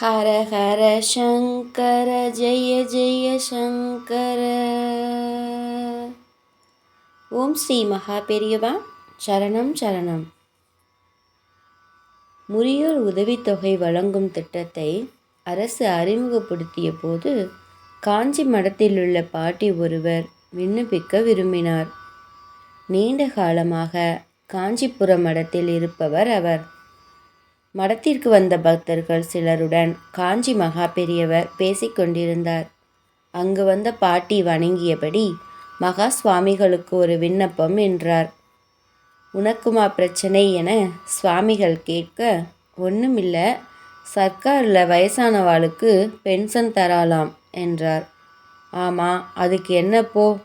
ஹர ஹர சங்கர ஜெய ஜெய சங்கர. ஓம் ஸ்ரீ மகா பெரியவா சரணம் சரணம். முறியோர் உதவித்தொகை வழங்கும் திட்டத்தை அரசு அறிமுகப்படுத்திய போது காஞ்சி மடத்தில் உள்ள பாட்டி ஒருவர் விண்ணப்பிக்க விரும்பினார். நீண்ட காலமாக காஞ்சிபுரம் மடத்தில் இருப்பவர் அவர். மடத்திற்கு வந்த பக்தர்கள் சிலருடன் காஞ்சி மகா பெரியவர் பேசிக்கொண்டிருந்தார் அங்கு வந்த பாட்டி வணங்கியபடி மகா சுவாமிகளுக்கு ஒரு விண்ணப்பம் என்றார். உனக்குமா பிரச்சனை என சுவாமிகள் கேட்க ஒன்றுமில்ல சர்க்காரில் வயசானவாளுக்கு பென்ஷன் தராலாம் என்றார். ஆமாம் அதுக்கு என்ன போ?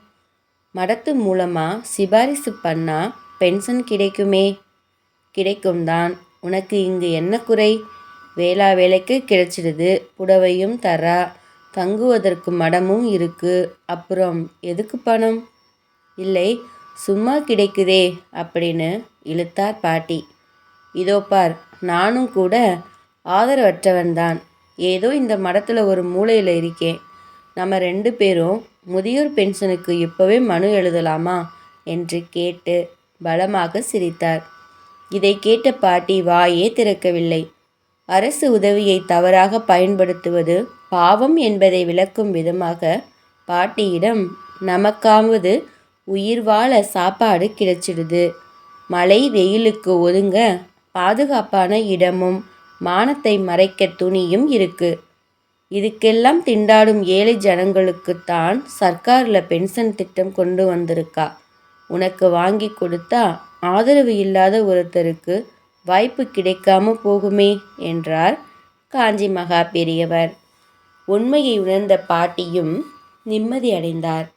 மடத்து மூலமாக சிபாரிசு பண்ணால் பென்ஷன் கிடைக்குமே? கிடைக்கும் தான் உனக்கு இங்கு என்ன குறை? வேளா வேலைக்கு கிடைச்சிடுது புடவையும் தரா தங்குவதற்கு மடமும் இருக்கு. அப்புறம் எதுக்கு பணம்? இல்லை சும்மா கிடைக்குதே அப்படின்னு இழுத்தார் பாட்டி. இதோ பார் நானும் கூட ஆதரவற்றவன்தான். ஏதோ இந்த மடத்தில் ஒரு மூலையில் இருக்கேன். நம்ம ரெண்டு பேரும் முதியோர் பென்ஷனுக்கு இப்போவே மனு எழுதலாமா? என்று கேட்டு பலமாக சிரித்தார். இதை கேட்ட பாட்டி வாயே திறக்கவில்லை. அரசு உதவியை தவறாக பயன்படுத்துவது பாவம் என்பதை விளக்கும் விதமாக பாட்டியிடம் நமக்காவது உயிர் வாழ சாப்பாடு கிடைச்சிடுது. மழை வெயிலுக்கு ஒதுங்க பாதுகாப்பான இடமும் மானத்தை மறைக்க துணியும் இருக்கு. இதுக்கெல்லாம் திண்டாடும் ஏழை ஜனங்களுக்குத்தான் சர்க்காரில் பென்ஷன் திட்டம் கொண்டு வந்திருக்கா. உனக்கு வாங்கி கொடுத்தா ஆதரவு இல்லாத ஒருத்தருக்கு வாய்ப்பு கிடைக்காம போகுமே என்றார் காஞ்சி மகா பெரியவர். உண்மையை உணர்ந்த பாட்டியும் நிம்மதி அடைந்தார்.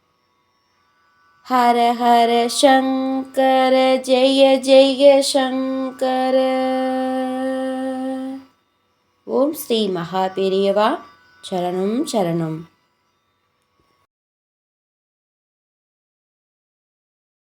ஹர ஹர சங்கர ஜெய ஜெய சங்கர. ஓம் ஸ்ரீ மகா பெரியவா சரணம் சரணம்.